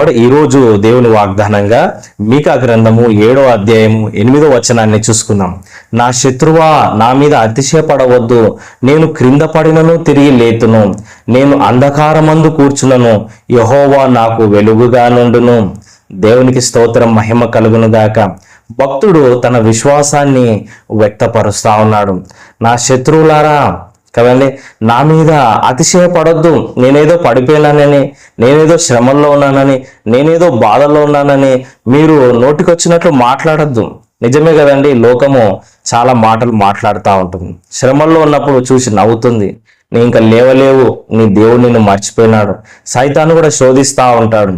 కాబట్టి ఈరోజు దేవుని వాగ్దానంగా మీకా గ్రంథము ఏడో అధ్యాయము ఎనిమిదో వచనాన్ని చూసుకుందాం నా శత్రువా నా మీద అతిశయపడవద్దు. నేను క్రింద పడినను తిరిగి లేతును. నేను అంధకారమందు కూర్చునను. యహోవా నాకు వెలుగుగా నుండును. దేవునికి స్తోత్రం మహిమ కలుగును గాక. భక్తుడు తన విశ్వాసాన్ని వ్యక్తపరుస్తా ఉన్నాడు. నా శత్రువులారా కదండి? నా మీద అతిశయపడొద్దు. నేనేదో పడిపోయినానని నేనేదో శ్రమల్లో ఉన్నానని నేనేదో బాధల్లో ఉన్నానని మీరు నోటికొచ్చినట్లు మాట్లాడొద్దు. నిజమే కదండి లోకము చాలా మాటలు మాట్లాడుతూ ఉంటుంది. శ్రమల్లో ఉన్నప్పుడు చూసి నవ్వుతుంది. నీ ఇంకా లేవలేవు నీ దేవుడు నిన్ను మర్చిపోయినాడు. సైతాన్ని కూడా శోధిస్తూ ఉంటాడు.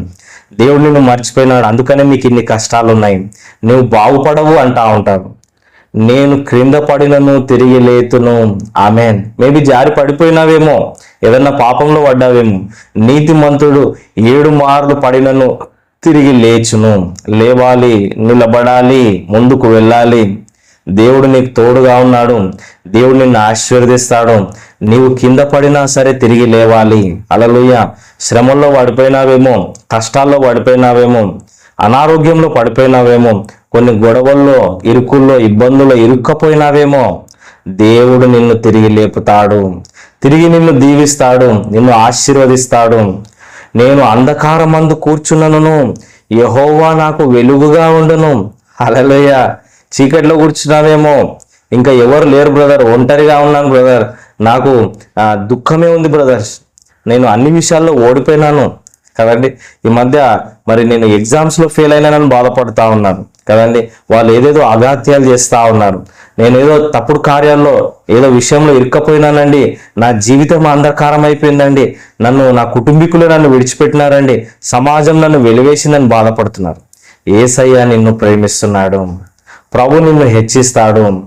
దేవుడు నిన్ను మర్చిపోయినాడు అందుకనే మీకు ఇన్ని కష్టాలు ఉన్నాయి నువ్వు బాగుపడవు అంటా ఉంటారు. నేను క్రింద పడినను తిరిగి లేతును. ఆమెన్. మేబీ జారి పడిపోయినావేమో ఏదన్నా పాపంలో పడ్డావేమో. నీతిమంతుడు ఏడు మార్లు పడినను తిరిగి లేచును. లేవాలి నిలబడాలి ముందుకు వెళ్ళాలి. దేవుడు నీకు తోడుగా ఉన్నాడు. దేవుడు నిన్ను ఆశీర్వదిస్తాడు. నీవు కింద పడినా సరే తిరిగి లేవాలి. అలలుయ శ్రమల్లో పడిపోయినావేమో కష్టాల్లో పడిపోయినావేమో అనారోగ్యంలో పడిపోయినావేమో కొన్ని గొడవల్లో ఇరుకుల్లో ఇబ్బందుల్లో ఇరుక్కపోయినావేమో. దేవుడు నిన్ను తిరిగి లేపుతాడు. తిరిగి నిన్ను దీవిస్తాడు. నిన్ను ఆశీర్వదిస్తాడు. నేను అంధకారమందు కూర్చున్నను. యహోవా నాకు వెలుగుగా ఉండును. అలలోయ చీకట్లో కూర్చున్నావేమో. ఇంకా ఎవరు లేరు బ్రదర్? ఒంటరిగా ఉన్నాను బ్రదర్. నాకు దుఃఖమే ఉంది బ్రదర్స్. నేను అన్ని విషయాల్లో ఓడిపోయినాను. కదండి? ఈ మధ్య మరి నేను ఎగ్జామ్స్లో ఫెయిల్ అయినానని బాధపడుతూ ఉన్నాను. కదండి? వాళ్ళు ఏదేదో అఘాత్యాలు చేస్తూ ఉన్నారు. నేను ఏదో తప్పుడు కార్యాల్లో ఏదో విషయంలో ఇరుక్కపోయినానండి. నా జీవితం అంధకారం అయిపోయిందండి. నన్ను నా కుటుంబీకులు నన్ను విడిచిపెట్టినారండి. సమాజం నన్ను వెలివేసిందని బాధపడుతున్నారు. ఏసయ్య నిన్ను ప్రేమిస్తున్నాడు. ప్రభు నిన్ను హెచ్చిస్తాడు.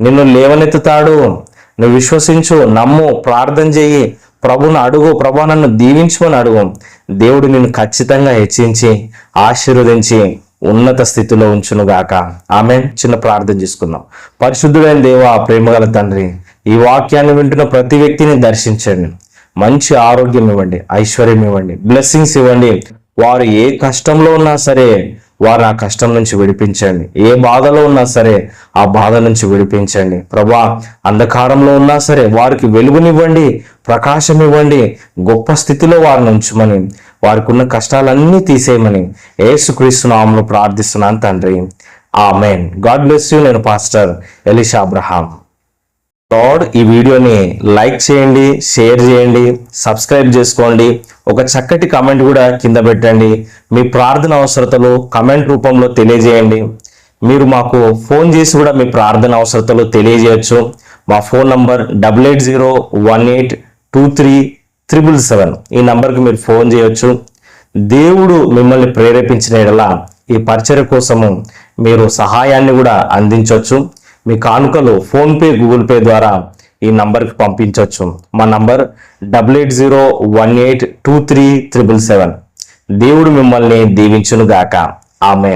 నిన్ను లేవనెత్తుతాడు. నువ్వు విశ్వసించు నమ్ము ప్రార్థన చెయ్యి ప్రభుని అడుగు. ప్రభు నన్ను దీవించమని అడుగు. దేవుడు నిన్ను ఖచ్చితంగా హెచ్చించి ఆశీర్వదించి ఉన్నత స్థితిలో ఉంచునుగాక. ఆమె చిన్న ప్రార్థన చేసుకుందాం. పరిశుద్ధుడైన దేవ ప్రేమగల తండ్రి ఈ వాక్యాన్ని వింటున్న ప్రతి వ్యక్తిని దర్శించండి. మంచి ఆరోగ్యం ఇవ్వండి ఐశ్వర్యం ఇవ్వండి బ్లెస్సింగ్స్ ఇవ్వండి. వారు ఏ కష్టంలో ఉన్నా సరే వారు ఆ కష్టం నుంచి విడిపించండి. ఏ బాధలో ఉన్నా సరే ఆ బాధ నుంచి విడిపించండి. ప్రభా అంధకారంలో ఉన్నా సరే వారికి వెలుగునివ్వండి ప్రకాశం ఇవ్వండి గొప్ప స్థితిలో వారిని ఉంచమని వారికి ఉన్న కష్టాలన్నీ తీసేయమని ఏసుక్రీస్తు నామంలో ప్రార్థిస్తున్నాను తండ్రి. ఆమెన్. God bless you. నేను పాస్టర్ ఎలిషా అబ్రహాం. థర్డ్ ఈ వీడియోని లైక్ చేయండి షేర్ చేయండి సబ్స్క్రైబ్ చేసుకోండి. ఒక చక్కటి కమెంట్ కూడా కింద పెట్టండి. మీ ప్రార్థన అవసరతలు కమెంట్ రూపంలో తెలియజేయండి. మీరు మాకు ఫోన్ చేసి కూడా మీ ప్రార్థన అవసరతలు తెలియజేయచ్చు. మా phone number double eight zero one eight two three triple seven ఈ నంబర్కి మీరు ఫోన్ చేయొచ్చు. దేవుడు మిమ్మల్ని ప్రేరేపించిన ఎడల ఈ పరిచయ కోసము మీరు సహాయాన్ని కూడా అందించవచ్చు మీ కానుకలు ఫోన్పే గూగుల్ పే ద్వారా ఈ నంబర్కి పంపించవచ్చు మా number double eight zero one eight two three triple seven. దేవుడు మిమ్మల్ని దీవించునుగాక. ఆమె